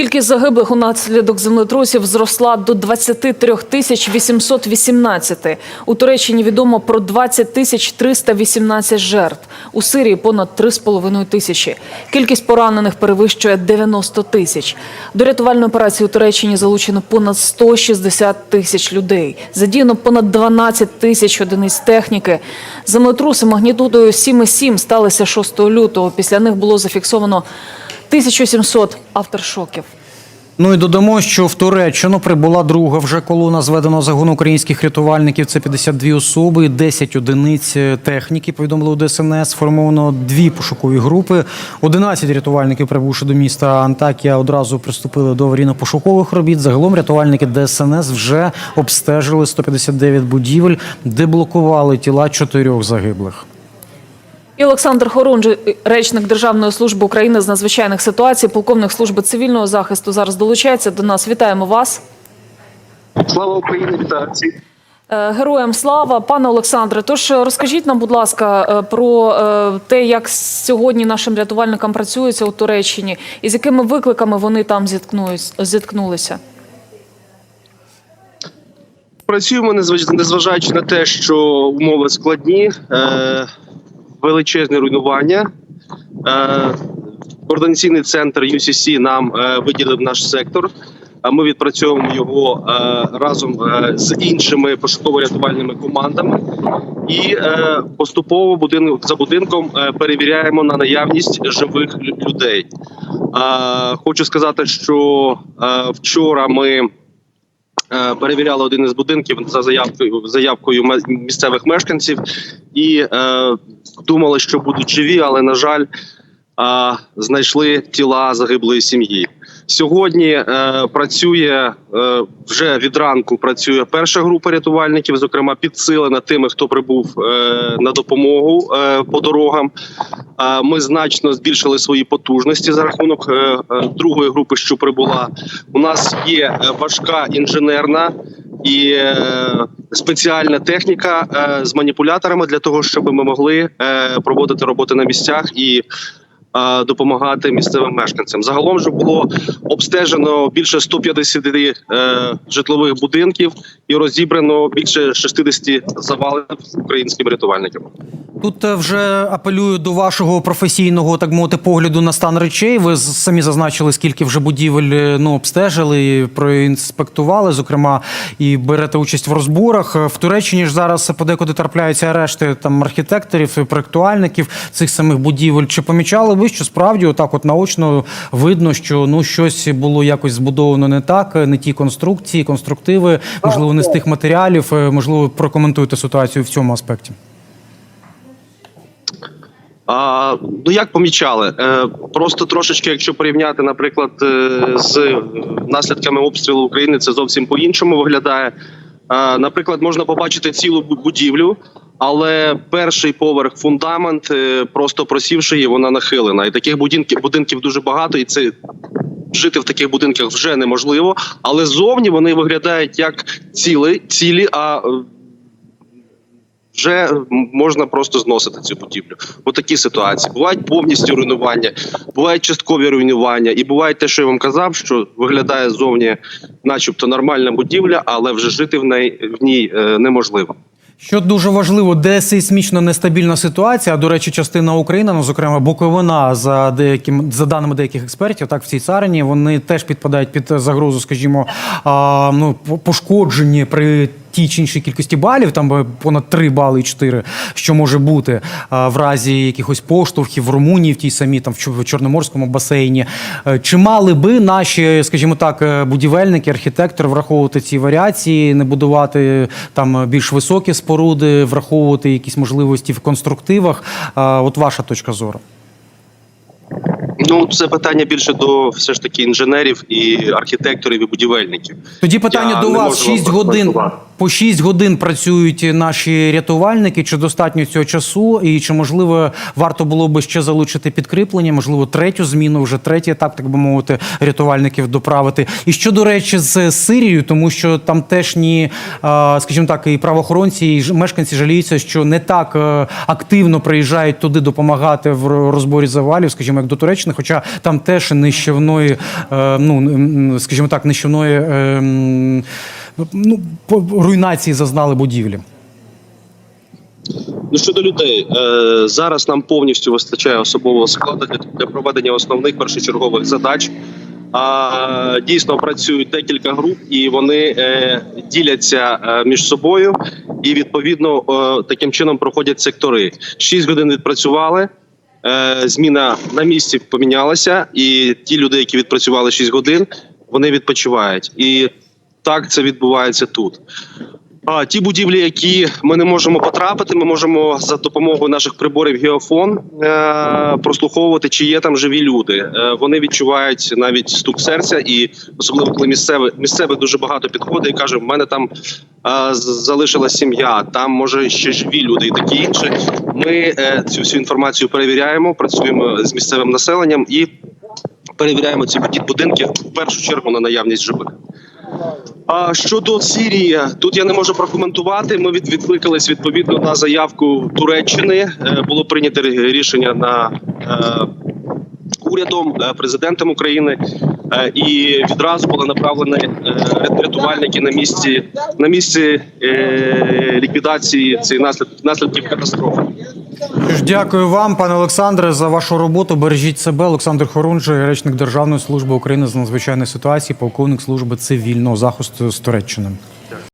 Кількість загиблих унаслідок землетрусів зросла до 23 тисяч 818. У Туреччині відомо про 20 тисяч 318 жертв. У Сирії понад 3,5 тисячі. Кількість поранених перевищує 90 тисяч. До рятувальної операції у Туреччині залучено понад 160 тисяч людей. Задіяно понад 12 тисяч одиниць техніки. Землетруси магнітудою 7,7 сталися 6 лютого. Після них було зафіксовано 1700 авторшоків. Ну і додамо, що в Туреччину прибула друга вже колона зведеного загону українських рятувальників. Це 52 особи, 10 одиниць техніки. Повідомили у ДСНС. Сформовано дві пошукові групи. 11 рятувальників, прибувши до міста Антакія, одразу приступили до аварійно-пошукових робіт. Загалом рятувальники ДСНС вже обстежили 159 будівель, деблокували тіла чотирьох загиблих. І Олександр Хорунжий, речник Державної служби України з надзвичайних ситуацій, полковник служби цивільного захисту, зараз долучається до нас. Вітаємо вас. Слава Україні, вітаю всіх. Е, Героям слава, пане Олександре. Тож е, розкажіть нам, будь ласка, е, про те, як сьогодні нашим рятувальникам працюється у Туреччині, і з якими викликами вони там зіткнулися. Працюємо незваж- незважаючи на те, що умови складні, величезне руйнування. Е, координаційний центр UCC нам е, виділив наш сектор. Ми відпрацьовуємо його е, разом з іншими пошуково-рятувальними командами і поступово будинок за будинком перевіряємо на наявність живих людей. Хочу сказати, що вчора ми перевіряли один із будинків за заявкою заявкою місцевих мешканців і е, думали, що будуть живі, але на жаль, е, знайшли тіла загиблої сім'ї. Сьогодні е, працює е, вже від ранку. Працює перша група рятувальників, зокрема підсилена тими, хто прибув е, на допомогу е, по дорогам. Е, Ми значно збільшили свої потужності за рахунок е, е, другої групи, що прибула. У нас є е, важка інженерна і е, спеціальна техніка е, з маніпуляторами для того, щоб ми могли е, проводити роботи на місцях і. Допомагати місцевим мешканцям загалом вже було обстежено більше 150 е, житлових будинків і розібрано більше 60 завалів українським рятувальникам. Тут е, вже апелюю до вашого професійного, так мовити, погляду на стан речей. Ви самі зазначили, скільки вже будівель е, ну, обстежили, і проінспектували, зокрема, і берете участь в розборах. Е, В Туреччині ж зараз подекуди трапляються арешти там архітекторів, і проектуальників цих самих будівель. Чи помічали ви, що справді отак, от наочно видно, що ну щось було якось збудовано не так, не ті конструкції, конструктиви, можливо, не з тих матеріалів. Можливо, прокоментуйте ситуацію в цьому аспекті. А, ну як помічали? Е, просто трошечки, якщо порівняти, наприклад, е, з наслідками обстрілу України, це зовсім по-іншому виглядає. Е, наприклад, можна побачити цілу будівлю, але перший поверх фундамент, е, просто просівши її, вона нахилена. І таких будинків будинків дуже багато, і це. Жити в таких будинках вже неможливо, але зовні вони виглядають як ціли, цілі, а вже можна просто зносити цю будівлю. Отакі ситуації. Бувають повністю руйнування, бувають часткові руйнування, і буває те, що я вам казав, що виглядає зовні, начебто, нормальна будівля, але вже жити в неї в ній е, неможливо. Що дуже важливо, де сейсмічно нестабільна ситуація. До речі, частина України, ну зокрема Буковина, за деяким за даними деяких експертів, так в цій царині вони теж підпадають під загрозу, скажімо, а, ну по- пошкоджені при тій чи іншій кількості балів, там понад 3 бали і 4, що може бути в разі якихось поштовхів в Румунії, в тій самій там в Чор- в Чорноморському басейні. Е, Чи мали би наші, скажімо так, е, будівельники, архітектори враховувати ці варіації, не будувати там більш високі споруди, враховувати якісь можливості в конструктивах? От ваша точка зору. Ну це питання більше до все ж таки інженерів і архітекторів і будівельників. Тоді питання Я до вас: можу 6 вам годин. По 6 годин працюють наші рятувальники. Чи достатньо цього часу? І чи можливо варто було би ще залучити підкріплення? Можливо, третю зміну, вже третій етап, так би мовити, рятувальників доправити. І що до речі, з Сирією, тому що там теж ні, скажімо так, і правоохоронці, і мешканці жаліються, що не так е, активно приїжджають туди допомагати в розборі завалів, скажімо, як до Туреччини, хоча там теж нищівної, е, ну скажімо так, нищівної е, м, ну, руйнації зазнали будівлі. Ну щодо людей, е, зараз нам повністю вистачає особового складу для, проведення основних першочергових задач. А дійсно працюють декілька груп, і вони е, діляться е, між собою, і відповідно таким чином проходять сектори. Шість годин відпрацювали. Зміна на місці помінялася, і ті люди, які відпрацювали 6 годин, вони відпочивають. І так це відбувається тут. А ті будівлі, які ми не можемо потрапити, ми можемо за допомогою наших приборів геофон е- прослуховувати, чи є там живі люди. Е- вони відчувають навіть стук серця, і особливо коли місцеве місцеве дуже багато підходить і каже: в мене там е- з- залишилась сім'я, там може ще живі люди і таке інше. Ми е- цю всю інформацію перевіряємо, працюємо з місцевим населенням і перевіряємо ці будинки в першу чергу на наявність живих. А щодо Сирії, тут я не можу прокоментувати. Ми відкликались відповідно на заявку Туреччини. Е, було прийнято рішення на е, урядом, е, президентом України, і відразу були направлені е, рятувальники на місці на місці е, ліквідації цих наслідків, наслідків катастрофи. Дякую вам, пане Олександре, за вашу роботу. Бережіть себе. Олександр Хорунжий, речник Державної служби України з надзвичайної ситуації, полковник служби цивільного захисту з Туреччини.